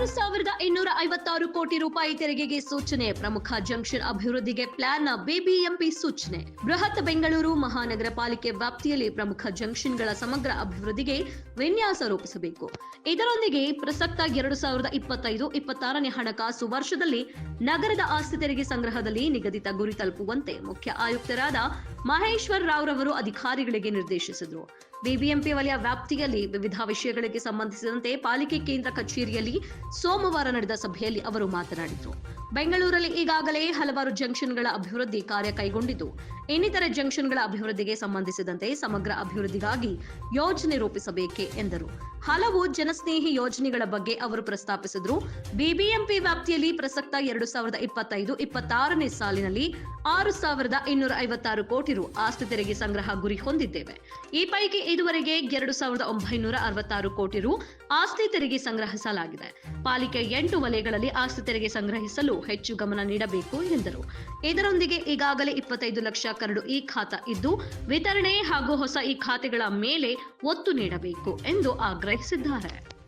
ಆರು ಸಾವಿರದ ಇನ್ನೂರ ಐವತ್ತಾರು ಕೋಟಿ ರೂಪಾಯಿ ತೆರಿಗೆಗೆ ಸೂಚನೆ. ಪ್ರಮುಖ ಜಂಕ್ಷನ್ ಅಭಿವೃದ್ಧಿಗೆ ಪ್ಲಾನ್ ಬಿಬಿಎಂಪಿ ಸೂಚನೆ. ಬೃಹತ್ ಬೆಂಗಳೂರು ಮಹಾನಗರ ಪಾಲಿಕೆ ವ್ಯಾಪ್ತಿಯಲ್ಲಿ ಪ್ರಮುಖ ಜಂಕ್ಷನ್ಗಳ ಸಮಗ್ರ ಅಭಿವೃದ್ಧಿಗೆ ವಿನ್ಯಾಸ ರೂಪಿಸಬೇಕು. ಇದರೊಂದಿಗೆ ಪ್ರಸಕ್ತ ಎರಡು ಸಾವಿರದ ಇಪ್ಪತ್ತೈದು, ಇಪ್ಪತ್ತಾರನೇ ಹಣಕಾಸು ವರ್ಷದಲ್ಲಿ ನಗರದ ಆಸ್ತಿ ತೆರಿಗೆ ಸಂಗ್ರಹದಲ್ಲಿ ನಿಗದಿತ ಗುರಿ ತಲುಪುವಂತೆ ಮುಖ್ಯ ಆಯುಕ್ತರಾದ ಮಹೇಶ್ವರ್ ರಾವ್ರವರು ಅಧಿಕಾರಿಗಳಿಗೆ ನಿರ್ದೇಶಿಸಿದರು. ಬಿಬಿಎಂಪಿ ವಲಯ ವ್ಯಾಪ್ತಿಯಲ್ಲಿ ವಿವಿಧ ವಿಷಯಗಳಿಗೆ ಸಂಬಂಧಿಸಿದಂತೆ ಪಾಲಿಕೆ ಕೇಂದ್ರ ಕಚೇರಿಯಲ್ಲಿ ಸೋಮವಾರ ನಡೆದ ಸಭೆಯಲ್ಲಿ ಅವರು ಮಾತನಾಡಿದರು. ಬೆಂಗಳೂರಲ್ಲಿ ಈಗಾಗಲೇ ಹಲವಾರು ಜಂಕ್ಷನ್ಗಳ ಅಭಿವೃದ್ಧಿ ಕಾರ್ಯ ಕೈಗೊಂಡಿದ್ದು. ಇನ್ನಿತರ ಜಂಕ್ಷನ್ಗಳ ಅಭಿವೃದ್ಧಿಗೆ ಸಂಬಂಧಿಸಿದಂತೆ ಸಮಗ್ರ ಅಭಿವೃದ್ಧಿಗಾಗಿ ಯೋಜನೆ ರೂಪಿಸಬೇಕೆ ಎಂದರು. ಹಲವು ಜನಸ್ನೇಹಿ ಯೋಜನೆಗಳ ಬಗ್ಗೆ ಅವರು ಪ್ರಸ್ತಾಪಿಸಿದ್ರು. ಬಿಬಿಎಂಪಿ ವ್ಯಾಪ್ತಿಯಲ್ಲಿ ಪ್ರಸಕ್ತ ಎರಡು ಸಾವಿರದ ಇಪ್ಪತ್ತೈದು, ಇಪ್ಪತ್ತಾರನೇ ಸಾಲಿನಲ್ಲಿ ಆರು ಸಾವಿರದ ಇನ್ನೂರ ಐವತ್ತಾರು ಕೋಟಿ ರು ಆಸ್ತಿ ತೆರಿಗೆ ಸಂಗ್ರಹ ಗುರಿ ಹೊಂದಿದ್ದೇವೆ. ಈ ಪೈಕಿ ಇದುವರೆಗೆ ಎರಡು ಸಾವಿರದ ಒಂಬೈನೂರ ಅರವತ್ತಾರು ಕೋಟಿ ರು ಆಸ್ತಿ ತೆರಿಗೆ ಸಂಗ್ರಹಿಸಲಾಗಿದೆ. ಪಾಲಿಕೆ ಎಂಟು ವಲಯಗಳಲ್ಲಿ ಆಸ್ತಿ ತೆರಿಗೆ ಸಂಗ್ರಹಿಸಲು ಹೆಚ್ಚು ಗಮನ ನೀಡಬೇಕು ಎಂದರು. ಇದರೊಂದಿಗೆ ಈಗಾಗಲೇ ಇಪ್ಪತ್ತೈದು ಲಕ್ಷ ಕರಡು ಈ ಖಾತಾ ಇದ್ದು, ವಿತರಣೆ ಹಾಗೂ ಹೊಸ ಈ ಖಾತೆಗಳ ಮೇಲೆ ಒತ್ತು ನೀಡಬೇಕು ಎಂದು ಆಗ್ರಹಿಸಿದ್ದಾರೆ.